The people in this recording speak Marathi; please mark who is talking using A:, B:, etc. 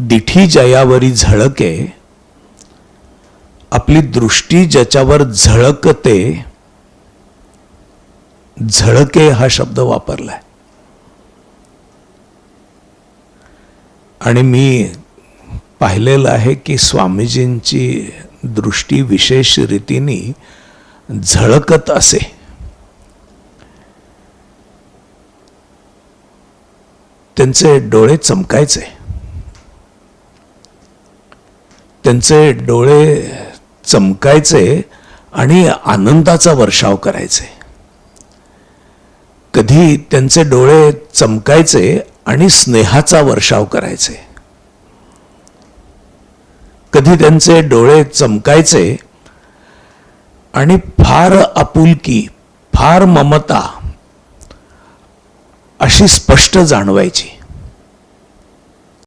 A: दिठी जयावरी झळके आपली दृष्टी ज्याच्यावर झळकते झळके हा शब्द वापरलाय. आणि मी पाहिलेलं आहे की स्वामीजींची दृष्टी विशेष रीतीने झळकत असे. त्यांचे डोळे चमकायचे. त्यांचे डोळे चमकायचे आणि आनंदाचा वर्षाव करायचे. कधी त्यांचे डोळे चमकायचे आणि स्नेहाचा वर्षाव करायचे. कधी त्यांचे डोळे चमकायचे आणि फार आपुलकी फार ममता अशी स्पष्ट जाणवायची.